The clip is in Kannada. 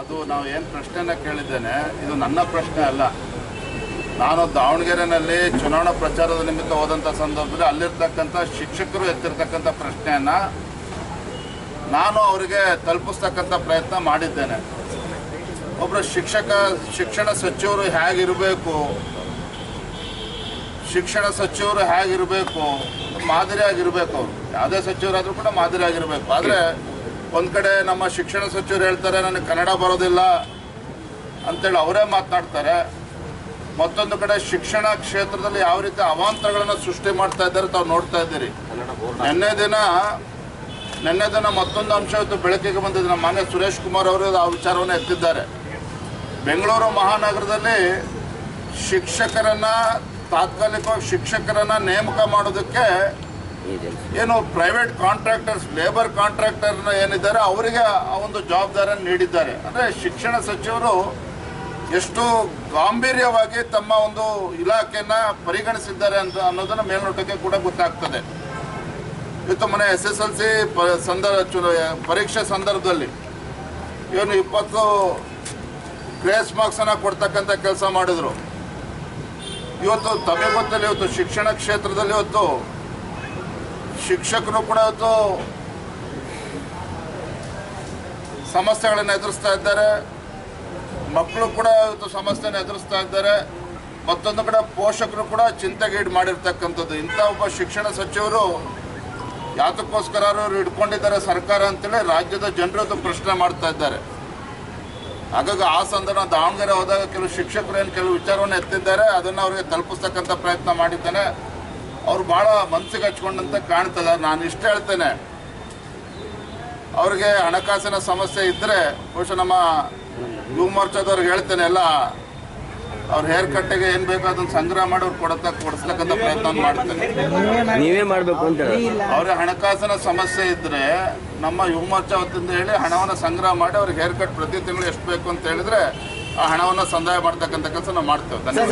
ಅದು ನಾವು ಏನು ಪ್ರಶ್ನೆನ ಕೇಳಿದ್ದೇನೆ, ಇದು ನನ್ನ ಪ್ರಶ್ನೆ ಅಲ್ಲ. ನಾನು ದಾವಣಗೆರೆನಲ್ಲಿ ಚುನಾವಣಾ ಪ್ರಚಾರದ ನಿಮಿತ್ತ ಹೋದಂಥ ಸಂದರ್ಭದಲ್ಲಿ ಅಲ್ಲಿರ್ತಕ್ಕಂಥ ಶಿಕ್ಷಕರು ಎತ್ತಿರ್ತಕ್ಕಂಥ ಪ್ರಶ್ನೆಯನ್ನ ನಾನು ಅವರಿಗೆ ತಲುಪಿಸ್ತಕ್ಕಂಥ ಪ್ರಯತ್ನ ಮಾಡಿದ್ದೇನೆ. ಒಬ್ಬರು ಶಿಕ್ಷಕ, ಶಿಕ್ಷಣ ಸಚಿವರು ಹೇಗಿರಬೇಕು, ಶಿಕ್ಷಣ ಸಚಿವರು ಹೇಗಿರಬೇಕು, ಮಾದರಿಯಾಗಿರಬೇಕು ಅವರು. ಯಾವುದೇ ಸಚಿವರಾದರೂ ಕೂಡ ಮಾದರಿಯಾಗಿರಬೇಕು. ಆದರೆ ಒಂದು ಕಡೆ ನಮ್ಮ ಶಿಕ್ಷಣ ಸಚಿವರು ಹೇಳ್ತಾರೆ, ನನಗೆ ಕನ್ನಡ ಬರೋದಿಲ್ಲ ಅಂತೇಳಿ ಅವರೇ ಮಾತನಾಡ್ತಾರೆ ಮತ್ತೊಂದು ಕಡೆ ಶಿಕ್ಷಣ ಕ್ಷೇತ್ರದಲ್ಲಿ ಯಾವ ರೀತಿ ಅವಾಂತರಗಳನ್ನು ಸೃಷ್ಟಿ ಮಾಡ್ತಾ ಇದ್ದಾರೆ ತಾವು ನೋಡ್ತಾ ಇದ್ದೀರಿ. ನಿನ್ನೆ ದಿನ ನಿನ್ನೆ ದಿನ ಮತ್ತೊಂದು ಅಂಶ ಇವತ್ತು ಬೆಳಕಿಗೆ ಬಂದಿದೆ. ನಮ್ಮ ಮಾನ್ಯ ಸುರೇಶ್ ಕುಮಾರ್ ಅವರು ಆ ವಿಚಾರವನ್ನು ಎತ್ತಿದ್ದಾರೆ. ಬೆಂಗಳೂರು ಮಹಾನಗರದಲ್ಲಿ ಶಿಕ್ಷಕರನ್ನ ತಾತ್ಕಾಲಿಕವಾಗಿ ಶಿಕ್ಷಕರನ್ನ ನೇಮಕ ಮಾಡೋದಕ್ಕೆ ಏನು ಪ್ರೈವೇಟ್ ಕಾಂಟ್ರಾಕ್ಟರ್ಸ್ ಲೇಬರ್ ಕಾಂಟ್ರಾಕ್ಟರ್ನ ಏನಿದ್ದಾರೆ, ಅವರಿಗೆ ಆ ಒಂದು ಜವಾಬ್ದಾರಿಯನ್ನು ನೀಡಿದ್ದಾರೆ. ಅಂದರೆ ಶಿಕ್ಷಣ ಸಚಿವರು ಎಷ್ಟು ಗಾಂಭೀರ್ಯವಾಗಿ ತಮ್ಮ ಒಂದು ಇಲಾಖೆಯನ್ನ ಪರಿಗಣಿಸಿದ್ದಾರೆ ಅಂತ ಅನ್ನೋದನ್ನ ಮೇಲ್ನೋಟಕ್ಕೆ ಕೂಡ ಗೊತ್ತಾಗ್ತದೆ. ಇವತ್ತು ಮನೆ ಎಸ್ ಎಸ್ ಎಲ್ ಸಿ ಪರೀಕ್ಷೆ ಸಂದರ್ಭದಲ್ಲಿ ಏನು ಇಪ್ಪತ್ತು ಗ್ರೇಸ್ ಮಾರ್ಕ್ಸ್ ಅನ್ನ ಕೊಡ್ತಕ್ಕಂಥ ಕೆಲಸ ಮಾಡಿದ್ರು. ಇವತ್ತು ತಮಗೆ ಗೊತ್ತಲ್ಲಿ ಇವತ್ತು ಶಿಕ್ಷಣ ಕ್ಷೇತ್ರದಲ್ಲಿ ಇವತ್ತು ಶಿಕ್ಷಕರು ಕೂಡ ಇವತ್ತು ಸಮಸ್ಯೆಗಳನ್ನು ಎದುರಿಸ್ತಾ ಇದ್ದಾರೆ. ಮಕ್ಕಳು ಕೂಡ ಇವತ್ತು ಸಮಸ್ಯೆನ ಎದುರಿಸ್ತಾ ಇದ್ದಾರೆ. ಮತ್ತೊಂದು ಕಡೆ ಪೋಷಕರು ಕೂಡ ಚಿಂತೆಗೀಡು ಮಾಡಿರ್ತಕ್ಕಂಥದ್ದು. ಇಂಥ ಒಬ್ಬ ಶಿಕ್ಷಣ ಸಚಿವರು ಯಾತಕ್ಕೋಸ್ಕರ ಅವರು ಇಟ್ಕೊಂಡಿದ್ದಾರೆ ಸರ್ಕಾರ ಅಂತೇಳಿ ರಾಜ್ಯದ ಜನರು ಇವತ್ತು ಪ್ರಶ್ನೆ ಮಾಡ್ತಾ ಇದ್ದಾರೆ. ಹಾಗಾಗಿ ಆ ಸಂದರ್ಭ ದಾವಣಗೆರೆ ಹೋದಾಗ ಕೆಲವು ಶಿಕ್ಷಕರು ಏನು ಕೆಲವು ವಿಚಾರವನ್ನು ಎತ್ತಿದ್ದಾರೆ. ಅದನ್ನು ಅವರಿಗೆ ತಲುಪಿಸ್ತಕ್ಕಂಥ ಪ್ರಯತ್ನ ಮಾಡಿದ್ದೇನೆ. ಅವ್ರು ಬಹಳ ಮನಸ್ಸಿಗೆ ಹಚ್ಕೊಂಡಂತ ಕಾಣ್ತದ. ನಾನು ಇಷ್ಟ ಹೇಳ್ತೇನೆ. ಅವ್ರಿಗೆ ಹಣಕಾಸಿನ ಸಮಸ್ಯೆ ಇದ್ದರೆ ಬಹುಶಃ ನಮ್ಮ ಯುವ ಮೋರ್ಚಾದವ್ರಿಗೆ ಹೇಳ್ತೇನೆ ಎಲ್ಲ. ಅವ್ರ ಹೇರ್ ಕಟ್ಟಿಗೆ ಏನು ಬೇಕೋ ಅದನ್ನ ಸಂಗ್ರಹ ಮಾಡಿ ಅವ್ರು ಕೊಡತ್ತ ಕೊಡಿಸ್ಲಕ್ಕಂತ ಪ್ರಯತ್ನ ಮಾಡ್ತೇನೆ. ನೀವೇ ಮಾಡಬೇಕು ಅಂತ ಅವ್ರಿಗೆ ಹಣಕಾಸಿನ ಸಮಸ್ಯೆ ಇದ್ರೆ ನಮ್ಮ ಯುವ ಮೋರ್ಚಾ ಹೊತ್ತಿಂದ ಹೇಳಿ ಹಣವನ್ನ ಸಂಗ್ರಹ ಮಾಡಿ ಅವ್ರಿಗೆ ಹೇರ್ ಕಟ್ ಪ್ರತಿ ತಿಂಗಳು ಎಷ್ಟು ಬೇಕು ಅಂತ ಹೇಳಿದ್ರೆ ಆ ಹಣವನ್ನ ಸಂದಾಯ ಮಾಡ್ತಕ್ಕಂಥ ಕೆಲಸ ನಾವು ಮಾಡ್ತೇವೆ. ಧನ್ಯವಾದ